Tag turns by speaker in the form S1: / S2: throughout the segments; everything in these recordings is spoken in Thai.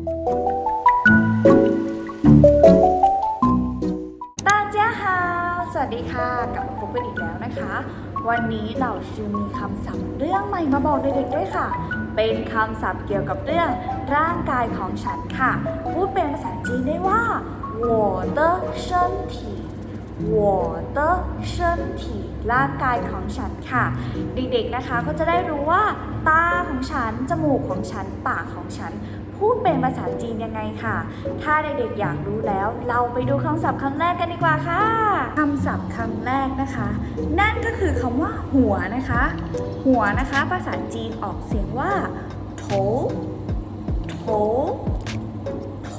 S1: 大家好สวัสดีค่ะ กลับมาพบกันอีกแล้วนะคะ วันนี้เราชื่อมีคำศัพท์เรื่องใหม่มาบอกเด็กๆด้วยค่ะ เป็นคำศัพท์เกี่ยวกับเรื่องร่างกายของฉันค่ะ พูดเป็นภาษาจีนได้ว่า我的身体我的身体ร่างกายของฉันค่ะ เด็กๆนะคะก็จะได้รู้ว่า ตาของฉัน จมูกของฉัน ปากของฉัน พูดเป็นภาษาจีนยังไงค่ะ ถ้าเด็กๆอยากรู้แล้ว เราไปดูคำศัพท์คำแรกกันดีกว่าค่ะคำศัพท์คำแรกนะคะ นั่นก็คือคำว่าหัวนะคะ หัวนะคะ ภาษาจีนออกเสียงว่าโถโถโถ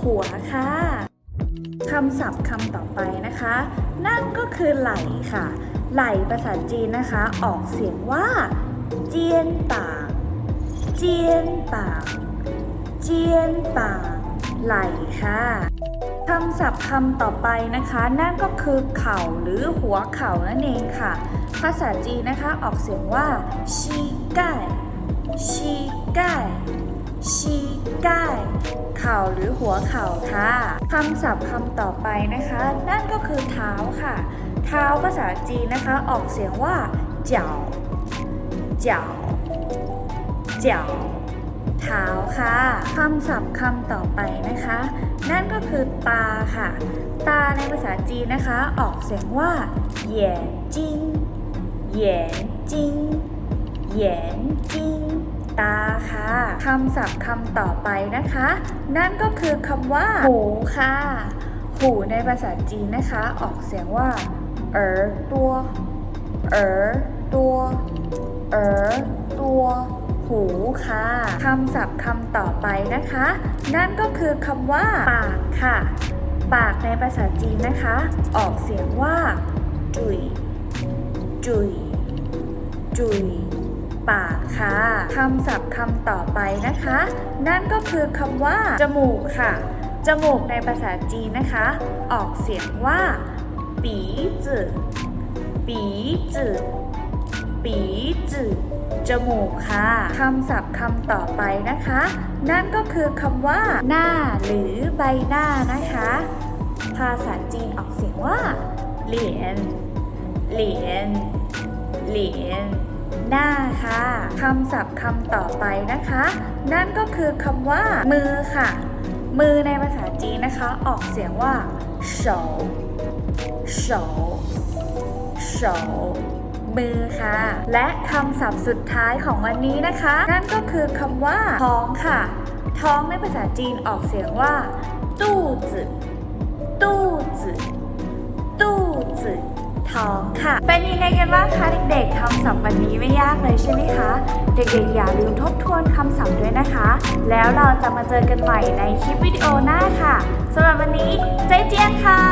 S1: หัวค่ะคำศัพท์คำต่อไปนะคะ นั่นก็คือไหลค่ะ ไหลภาษาจีนนะคะ ออกเสียงว่า เจียนป่าง เจียนปางเจียนปางไหลค่ะคำศัพท์คำต่อไปนะคะ นั่นก็คือเข่าหรือหัวเข่านั่นเองค่ะ ภาษาจีนนะคะออกเสียงว่าชีก่ชีก่ชีก่เข่าหรือหัวเข่าค่ะคำศัพท์คำต่อไปนะคะ นั่นก็คือเท้าค่ะ เท้าภาษาจีนนะคะออกเสียงว่าเจ้าเจ้า เจียวเท้าค่ะคำศัพท์คำต่อไปนะคะ นั่นก็คือตาค่ะ ตาในภาษาจีนนะคะ ออกเสียงว่าเหยียนจิงเหยียนจิงเหยียนจิงตาค่ะคำศัพท์คำต่อไปนะคะ นั่นก็คือคำว่า หูค่ะ หูในภาษาจีนนะคะ ออกเสียงว่าเอ๋อตัวเอ๋อตัวเอ๋อ หูค่ะคำศัพท์คำต่อไปนะคะ นั่นก็คือคำว่า ปากค่ะ ปากในภาษาจีนนะคะ ออกเสียงว่า จุย จุย จุย ปากค่ะคำศัพท์คำต่อไปนะคะ นั่นก็คือคำว่า จมูกค่ะ จมูกในภาษาจีนนะคะ ออกเสียงว่า ปีจื่อปีจื่อ ปีจืดจมูกค่ะคำศัพท์คำต่อไปนะคะ นั่นก็คือคำว่า หน้าหรือใบหน้านะคะ ภาษาจีนออกเสียงว่า เหลียน เหลียน เหลียน หน้าค่ะคำศัพท์คำต่อไปนะคะ นั่นก็คือคำว่า มือค่ะ มือในภาษาจีนนะคะ ออกเสียงว่า手手手 มือค่ะ และคำศัพท์สุดท้ายของวันนี้นะคะ นั่นก็คือคำว่า ท้องค่ะ ท้องในภาษาจีนออกเสียงว่า ตู้จืตู้จืตู้จืท้องค่ะ เป็นยังไงกันบ้างคะเด็กๆคำศัพท์วันนี้ไม่ยากเลยใช่ไหมคะ เด็กๆอย่าลืมทบทวนคำศัพท์ด้วยนะคะ แล้วเราจะมาเจอกันใหม่ในคลิปวิดีโอหน้าค่ะสำหรับวันนี้ใจเจียนค่ะ